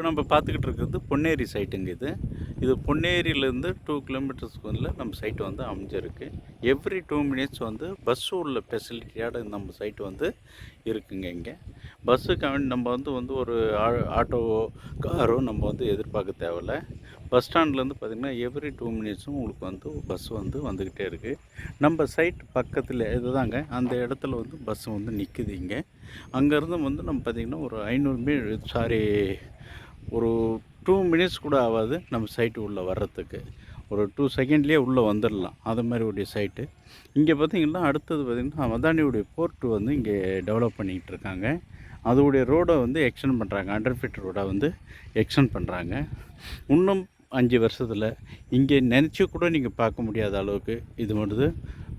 இப்போ நம்ம பார்த்துக்கிட்டு இருக்கிறது பொன்னேரி சைட்டுங்க இது. இது பொன்னேரியிலேருந்து டூ கிலோமீட்டர்ஸ்க்குள்ள நம்ம சைட்டு வந்து அமைஞ்சிருக்கு. எவ்ரி டூ மினிட்ஸ் வந்து பஸ் உள்ள ஃபெசிலிட்டியோட நம்ம சைட்டு வந்து இருக்குங்க இங்கே. பஸ்ஸுக்கு நம்ம வந்து வந்து ஒரு ஆட்டோவோ காரோ நம்ம வந்து எதிர்பார்க்க தேவையில்ல. பஸ் ஸ்டாண்ட்லேருந்து பார்த்திங்கன்னா எவ்ரி டூ மினிட்ஸும் உங்களுக்கு வந்து பஸ் வந்து வந்துக்கிட்டே இருக்குது நம்ம சைட் பக்கத்தில் இதுதாங்க. அந்த இடத்துல வந்து பஸ் வந்து நிற்குது இங்கே. அங்கேருந்து வந்து நம்ம பார்த்திங்கன்னா ஒரு ஐநூறு மீ சாரி ஒரு டூ மினிட்ஸ் கூட ஆகாது நம்ம சைட்டு உள்ளே வர்றதுக்கு. ஒரு டூ செகண்ட்லேயே உள்ளே வந்துடலாம் அது மாதிரி உடைய சைட்டு இங்கே பார்த்திங்கன்னா அடுத்தது பார்த்திங்கன்னா மதானியுடைய போர்ட்டு வந்து இங்கே டெவலப் பண்ணிக்கிட்டு இருக்காங்க. அதோடைய ரோடை வந்து எக்ஸ்டெண்ட் பண்ணுறாங்க அண்டர் ஃபீட் ரோடை வந்து எக்ஸ்டெண்ட் பண்ணுறாங்க இன்னும் அஞ்சு வருஷத்தில் இங்கே நினச்சி கூட நீங்கள் பார்க்க முடியாத அளவுக்கு இது மட்டும்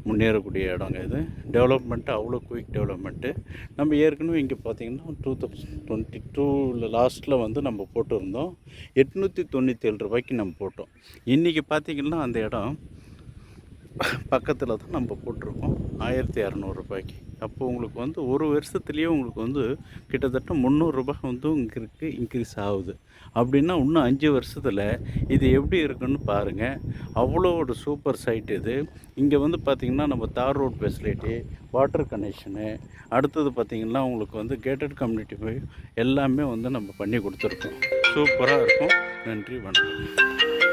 முன்னேறக்கூடிய இடங்க இது. டெவலப்மெண்ட்டு அவ்வளோ குயிக் டெவலப்மெண்ட்டு நம்ம ஏற்கனவே இங்கே பார்த்தீங்கன்னா டூ தௌசண்ட் டுவெண்ட்டி டூவில் லாஸ்ட்டில் வந்து நம்ம போட்டிருந்தோம். எட்நூற்றி தொண்ணூற்றி ஏழு ரூபாய்க்கு நம்ம போட்டோம். இன்றைக்கி பார்த்தீங்கன்னா அந்த இடம் பக்கத்தில் தான் நம்ம போட்டிருக்கோம். ஆயிரத்தி இரநூறுபாய்க்கு அப்போ உங்களுக்கு வந்து ஒரு வருஷத்துலேயே உங்களுக்கு வந்து கிட்டத்தட்ட முந்நூறுரூபா வந்து உங்களுக்கு இன்க்ரீஸ் ஆகுது. அப்படின்னா இன்னும் அஞ்சு வருஷத்தில் இது எப்படி இருக்குன்னு பாருங்கள் அவ்வளோ ஒரு சூப்பர் சைட் இது. இங்கே வந்து பார்த்திங்கன்னா நம்ம தார் ரோட் ஃபெசிலிட்டி வாட்டர் கனெக்ஷனு அடுத்தது பார்த்திங்கன்னா உங்களுக்கு வந்து கேட்டட் கம்யூனிட்டி போய் எல்லாமே வந்து நம்ம பண்ணி கொடுத்துருக்கோம். சூப்பராக இருக்கும். நன்றி வணக்கம்.